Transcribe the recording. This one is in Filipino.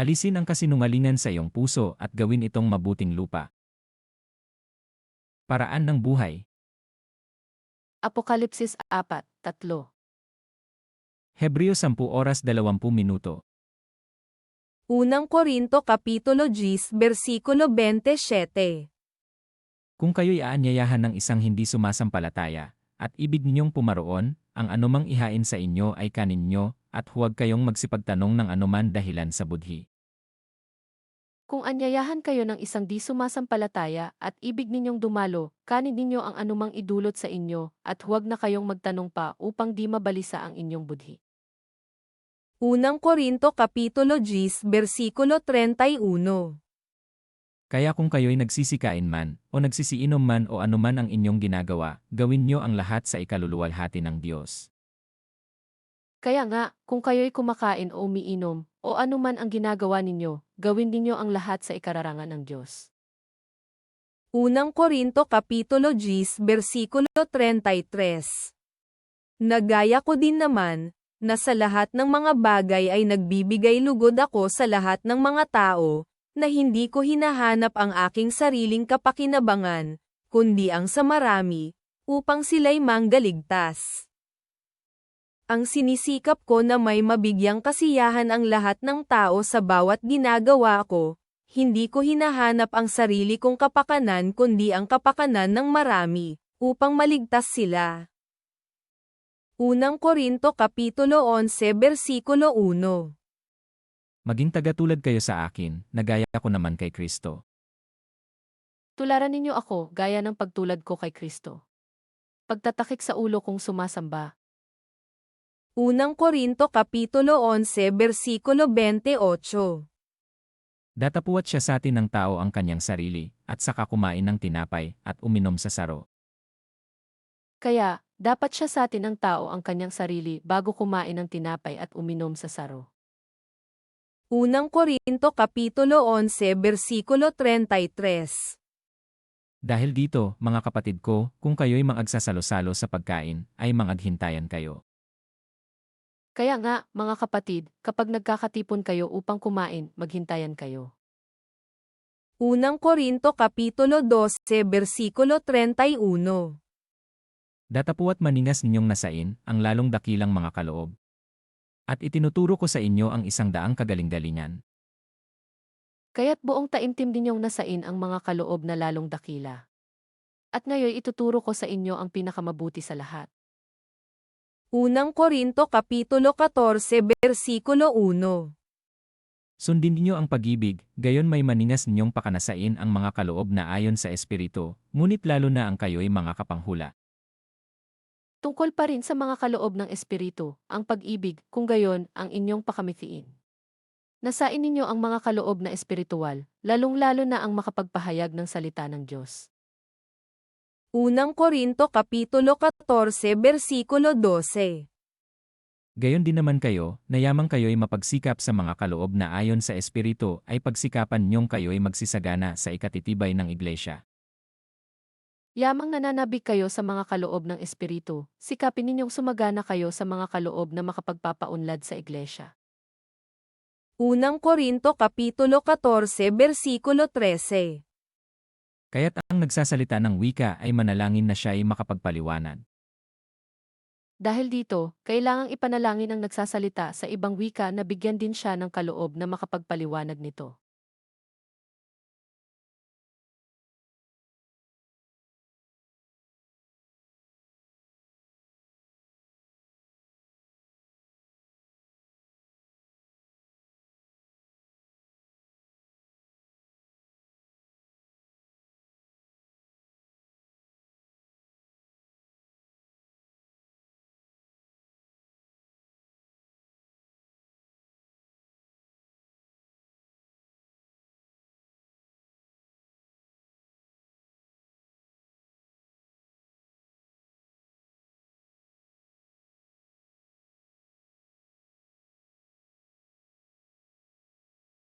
Alisin ang kasinungalingan sa iyong puso at gawin itong mabuting lupa. Paraan ng buhay. Apokalipsis 4, 3. Hebreo 10 oras 20 minuto. Unang Korinto Kapitulo 10 Versikulo 27 Kung kayo'y aanyayahan ng isang hindi sumasampalataya, at ibig ninyong pumaroon, ang anumang ihain sa inyo ay kanin nyo, at huwag kayong magsipagtanong ng anuman dahilan sa budhi. Kung anyayahan kayo ng isang di sumasampalataya at ibig ninyong dumalo, kanin ninyo ang anumang idulot sa inyo, at huwag na kayong magtanong pa upang di mabalisa ang inyong budhi. Unang Korinto Kapitulo 10 Versikulo 31 Kaya kung kayo'y nagsisikain man, o nagsisiinom man o anuman ang inyong ginagawa, gawin nyo ang lahat sa ikaluluwalhati ng Diyos. Kaya nga, kung kayo'y kumakain o umiinom, o anuman ang ginagawa ninyo, gawin ninyo ang lahat sa ikararangan ng Diyos. Unang Korinto Kapitulo 10 Versikulo 33 Nagaya ko din naman, na sa lahat ng mga bagay ay nagbibigay lugod ako sa lahat ng mga tao, na hindi ko hinahanap ang aking sariling kapakinabangan, kundi ang sa marami, upang sila'y manggaligtas. Ang sinisikap ko na may mabigyang kasiyahan ang lahat ng tao sa bawat ginagawa ko, hindi ko hinahanap ang sarili kong kapakanan kundi ang kapakanan ng marami, upang maligtas sila. Unang Korinto Kapitulo 11 Versikulo 1 Maging tagatulad kayo sa akin, na gaya ko naman kay Kristo. Tularan ninyo ako gaya ng pagtulad ko kay Kristo. Pagtatakik sa ulo kong sumasamba, Unang Korinto Kapitulo 11 Versikulo 28 Datapuat siya sa atin ng tao ang kanyang sarili, at saka kumain ng tinapay, at uminom sa saro. Kaya, dapat siya sa atin ng tao ang kanyang sarili bago kumain ng tinapay at uminom sa saro. Unang Korinto Kapitulo 11 Versikulo 33 Dahil dito, mga kapatid ko, kung kayo'y maagsasalo-salo sa pagkain, ay mangaghintayan kayo. Kaya nga, mga kapatid, kapag nagkakatipon kayo upang kumain, maghintayan kayo. Unang Korinto Kapitulo 12 Versikulo 31 Datapuat maningas ninyong nasain, ang lalong dakilang mga kaloob. At itinuturo ko sa inyo ang isang daang kagaling-galingan. Kaya't buong taimtim ninyong nasain ang mga kaloob na lalong dakila. At ngayon ituturo ko sa inyo ang pinakamabuti sa lahat. Unang Korinto Kapitulo 14 Versikulo 1 Sundin ninyo ang pag-ibig, gayon may maningas ninyong pakanasain ang mga kaloob na ayon sa Espiritu, ngunit lalo na ang kayo'y mga kapanghula. Tungkol pa rin sa mga kaloob ng Espiritu, ang pag-ibig, kung gayon, ang inyong pakamithiin. Nasain ninyo ang mga kaloob na espiritual, lalong-lalo na ang makapagpahayag ng salita ng Diyos. Unang Korinto Kapitulo 14 Versikulo 12 Gayon din naman kayo, na yamang kayo'y mapagsikap sa mga kaloob na ayon sa Espiritu ay pagsikapan niyong kayo'y magsisagana sa ikatitibay ng Iglesia. Yamang nananabik kayo sa mga kaloob ng Espiritu, sikapin ninyong sumagana kayo sa mga kaloob na makapagpapaunlad sa iglesia. Unang Korinto Kapitulo 14 Versikulo 13 Kaya't ang nagsasalita ng wika ay manalangin na siya ay makapagpaliwanag. Dahil dito, kailangang ipanalangin ang nagsasalita sa ibang wika na bigyan din siya ng kaloob na makapagpaliwanag nito.